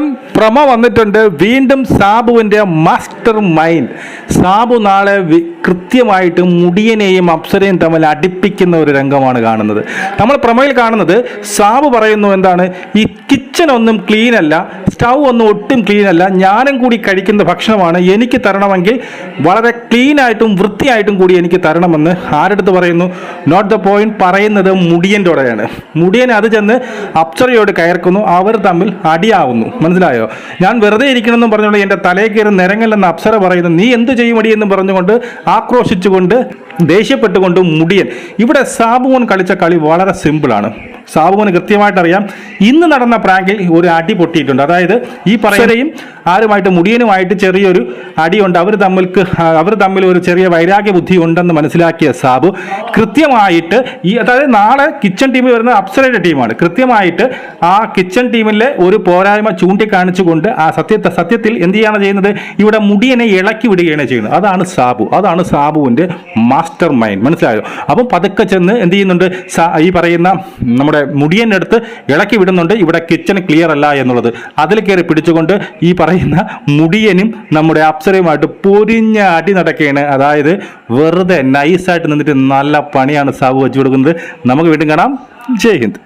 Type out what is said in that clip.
നമസ്കാരം പ്രമ വന്നിട്ടുണ്ട്. വീണ്ടും സാബുവിന്റെ മാസ്റ്റർ മൈൻഡ്. സാബു നാളെ കൃത്യമായിട്ട് മുടിയനെയും അപ്സരയും തമ്മിൽ അടുപ്പിക്കുന്ന ഒരു രംഗമാണ് കാണുന്നത്. നമ്മൾ പ്രമയിൽ കാണുന്നത് സാബു പറയുന്നു എന്താണ്? ഈ കിച്ചൺ ഒന്നും ക്ലീൻ അല്ല. സ്റ്റൗ ഒന്നും ഒട്ടും ക്ലീൻ അല്ല. ഞാനും കൂടി കഴിക്കുന്ന ഭക്ഷണമാണ് എനിക്ക് തരണമെങ്കിൽ വളരെ ക്ലീനായിട്ടും വൃത്തിയായിട്ടും കൂടി എനിക്ക് തരണമെന്ന് ആരടുത്ത് പറയുന്നു? നോട്ട് ദ പോയിന്റ് പറയുന്നത് മുടിയന്റെയോടെയാണ് മുടിയൻ അത് ചെന്ന് അപ്സരയോട് കയർക്കുന്നു. അവർ തമ്മിൽ അടിയാവുന്നു. മനസ്സിലായോ? ഞാൻ വെറുതെ ഇരിക്കണമെന്നും പറഞ്ഞുകൊണ്ട് എന്റെ തലയിൽ കയറി നിരങ്ങല്ലെന്ന് അപ്സര പറയുന്നു. നീ എന്ത് ചെയ്യുമടി എന്ന് പറഞ്ഞുകൊണ്ട് ആക്രോശിച്ചുകൊണ്ട് ദേഷ്യപ്പെട്ടുകൊണ്ട് മുടിയൻ. ഇവിടെ സാബുമോൻ കളിച്ച കളി വളരെ സിമ്പിളാണ് സാബുമോന് കൃത്യമായിട്ട് അറിയാം ഇന്ന് നടന്ന പ്രാങ്കിൽ ഒരു അടി പൊട്ടിയിട്ടുണ്ട്. അതായത് ഈ പറയുകയും ആരുമായിട്ട് മുടിയനുമായിട്ട് ചെറിയൊരു അടിയുണ്ട്. അവർ തമ്മിൽക്ക് അവർ തമ്മിൽ ഒരു ചെറിയ വൈരാഗ്യ ബുദ്ധി ഉണ്ടെന്ന് മനസ്സിലാക്കിയ സാബു കൃത്യമായിട്ട് ഈ അതായത് നാളെ കിച്ചൺ ടീമിൽ വരുന്ന അപ്സരയുടെ ടീമാണ്. കൃത്യമായിട്ട് ആ കിച്ചൺ ടീമിലെ ഒരു പോരായ്മ ചൂണ്ടിക്കാണിച്ചുകൊണ്ട് ആ സത്യത്തെ സത്യത്തിൽ എന്ത് ചെയ്യാണ് ചെയ്യുന്നത്? ഇവിടെ മുടിയനെ ഇളക്കി വിടുകയാണ് ചെയ്യുന്നത്. അതാണ് സാബു. അതാണ് സാബുവിന്റെ മാസ്റ്റർ മൈൻഡ്. മനസ്സിലായോ? അപ്പം പതുക്കെ ചെന്ന് എന്ത് ചെയ്യുന്നുണ്ട്? ഈ പറയുന്ന നമ്മുടെ മുടിയന്റെ അടുത്ത് ഇളക്കി വിടുന്നുണ്ട്. ഇവിടെ കിച്ചൺ ക്ലിയർ അല്ല എന്നുള്ളത്. അതിൽ കയറി പിടിച്ചുകൊണ്ട് ഈ പറയുന്ന മുടിയനും നമ്മുടെ അപ്സരയുമായിട്ട് പൊരിഞ്ഞ അടി നടക്കുകയാണ്. അതായത് വെറുതെ നൈസായിട്ട് നിന്നിട്ട് നല്ല പണിയാണ് സാബു വെച്ചു കൊടുക്കുന്നത്. നമുക്ക് വീണ്ടും കാണാം. ജയ് ഹിന്ദ്.